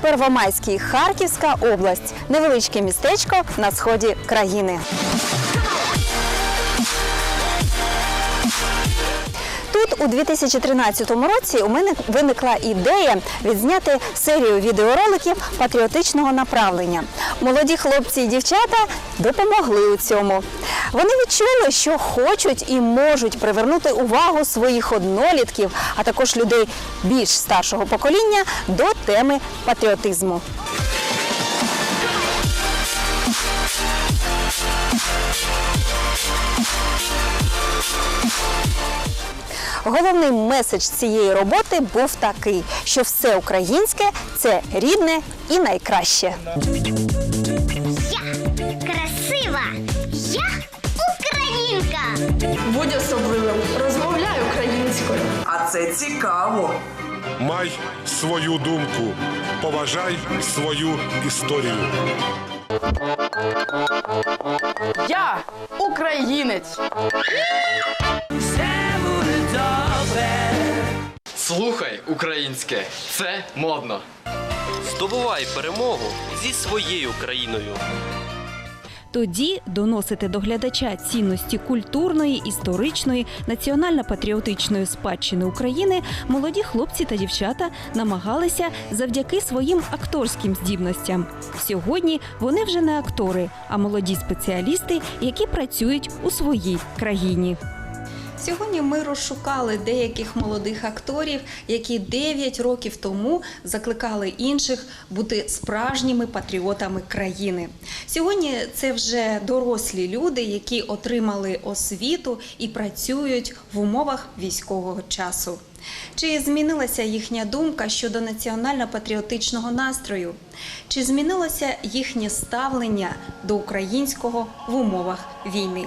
Первомайський, Харківська область, невеличке містечко на сході країни. Тут у 2013 році у мене виникла ідея відзняти серію відеороликів патріотичного направлення. Молоді хлопці і дівчата допомогли у цьому. Вони відчули, що хочуть і можуть привернути увагу своїх однолітків, а також людей більш старшого покоління до теми патріотизму. Головний меседж цієї роботи був такий, що все українське це рідне і найкраще. Будь особливим, розмовляй українською. А це цікаво. Май свою думку, поважай свою історію. Я українець. Слухай українське, це модно. Здобувай перемогу зі своєю країною. Тоді доносити до глядача цінності культурної, історичної, національно-патріотичної спадщини України молоді хлопці та дівчата намагалися завдяки своїм акторським здібностям. Сьогодні вони вже не актори, а молоді спеціалісти, які працюють у своїй країні. Сьогодні ми розшукали деяких молодих акторів, які 9 років тому закликали інших бути справжніми патріотами країни. Сьогодні це вже дорослі люди, які отримали освіту і працюють в умовах військового часу. Чи змінилася їхня думка щодо національно-патріотичного настрою? Чи змінилося їхнє ставлення до українського в умовах війни?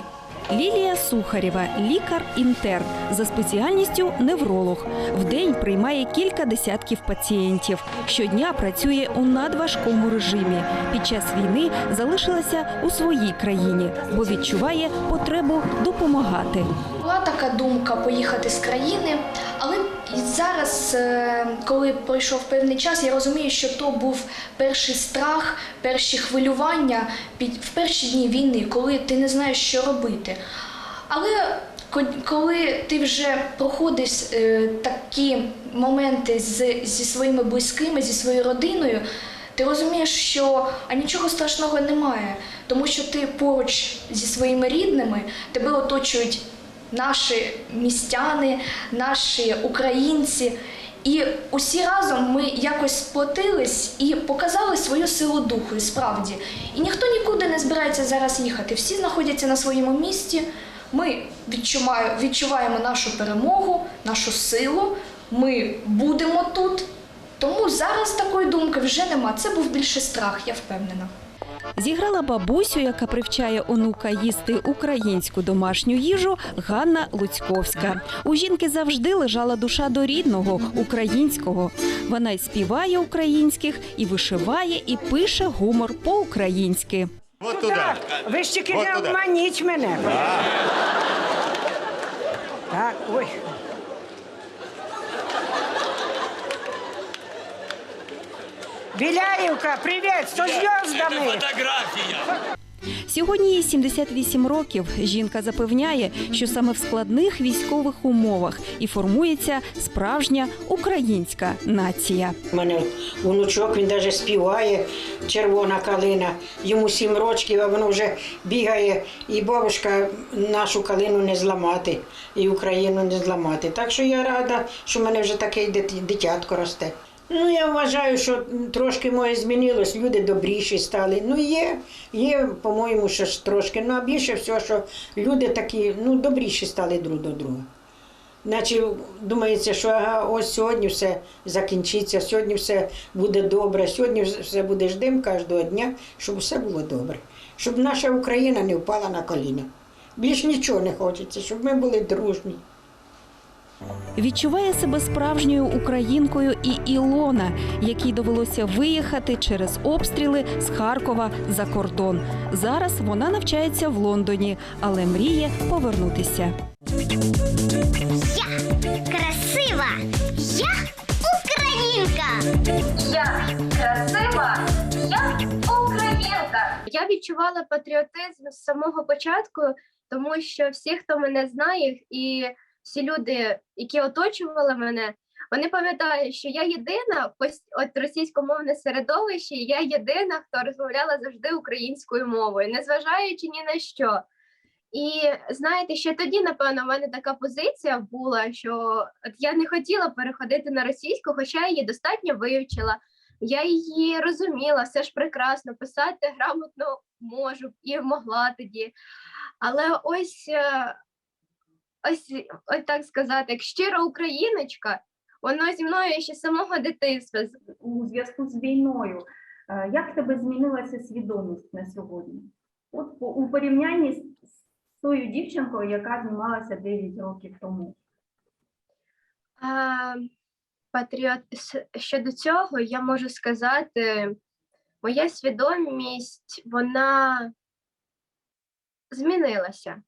Лілія Сухарєва, лікар-інтерн за спеціальністю невролог. Вдень приймає кілька десятків пацієнтів. Щодня працює у надважкому режимі. Під час війни залишилася у своїй країні, бо відчуває потребу допомагати. Була така думка поїхати з країни, але і зараз, е, коли пройшов певний час, я розумію, що то був перший страх, перші хвилювання в перші дні війни, коли ти не знаєш, що робити. Але коли ти вже проходиш е, такі моменти зі своїми близькими, зі своєю родиною, ти розумієш, що нічого страшного немає, тому що ти поруч зі своїми рідними тебе оточують наші містяни, наші українці. І усі разом ми якось сплотились і показали свою силу духу, і справді. І ніхто нікуди не збирається зараз їхати. Всі знаходяться на своєму місці. Ми відчуваємо, нашу перемогу, нашу силу. Ми будемо тут. Тому зараз такої думки вже нема. Це був більше страх, я впевнена. Зіграла бабусю, яка привчає онука їсти українську домашню їжу Ганна Луцьковська. У жінки завжди лежала душа до рідного українського. Вона й співає українських, і вишиває, і пише гумор по-українськи. Вот туда. Ви ж тільки не обманіть мене. Так, ой. Біляївка, привіт, з зв'яздами. Сьогодні їй 78 років. Жінка запевняє, що саме в складних військових умовах і формується справжня українська нація. У мене внучок, він навіть співає червона калина. Йому сім років, а воно вже бігає. І бабушка нашу калину не зламати, і Україну не зламати. Так що я рада, що в мене вже таке дитятко росте. Ну, я вважаю, що трошки моє змінилось, люди добріші стали. Ну, є, є, по-моєму, що ж трошки. Ну, а більше всього, що люди такі, ну, добріші стали друг до друга. Наче думається, що ага, ось сьогодні все закінчиться, сьогодні все буде добре, сьогодні все буде ждем кожного дня, щоб все було добре. Щоб наша Україна не впала на коліна. Більш нічого не хочеться, щоб ми були дружні. Відчуває себе справжньою українкою і Ілона, якій довелося виїхати через обстріли з Харкова за кордон. Зараз вона навчається в Лондоні, але мріє повернутися. Я красива, я українка. Я красива, я українка. Я відчувала патріотизм з самого початку, тому що всі, хто мене знає, і всі люди, які оточували мене, вони пам'ятають, що я єдина от російськомовне середовище, я єдина, хто розмовляла завжди українською мовою, незважаючи ні на що. І знаєте, ще тоді, напевно, в мене така позиція була, що от я не хотіла переходити на російську, хоча я її достатньо вивчила. Я її розуміла, все ж прекрасно, писати грамотно можу і могла тоді. Але ось, е, ось, ось так сказати, як щира україночка, воно зі мною ще самого дитинства. у зв'язку з війною. Е, Як в тебе змінилася свідомість на сьогодні? От у порівнянні з тою дівчинкою, яка знімалася 9 років тому. А, патріот щодо цього я можу сказати, моя свідомість вона змінилася.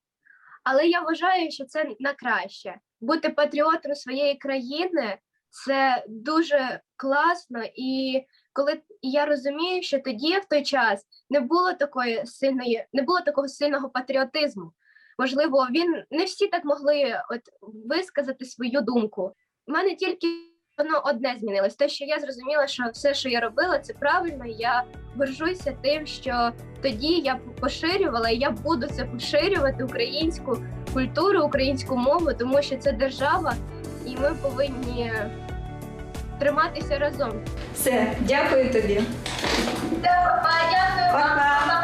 Але я вважаю, що це на краще. Бути патріотом своєї країни це дуже класно. І коли я розумію, що тоді, в той час, не було такої сильної, не було такого сильного патріотизму. Можливо, він не всі так могли от висказати свою думку. У мене тільки воно одне змінилось. Те, що я зрозуміла, що все, що я робила, це правильно. Я горжуся тим, що тоді я поширювала, і я буду це поширювати українську культуру, українську мову, тому що це держава, і ми повинні триматися разом. Все, дякую тобі. Па-па.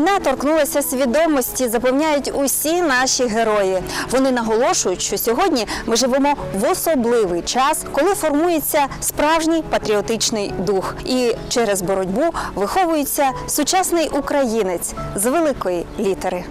Війна торкнулася свідомості, запевняють усі наші герої. Вони наголошують, що сьогодні ми живемо в особливий час, коли формується справжній патріотичний дух, і через боротьбу виховується сучасний українець з великої літери.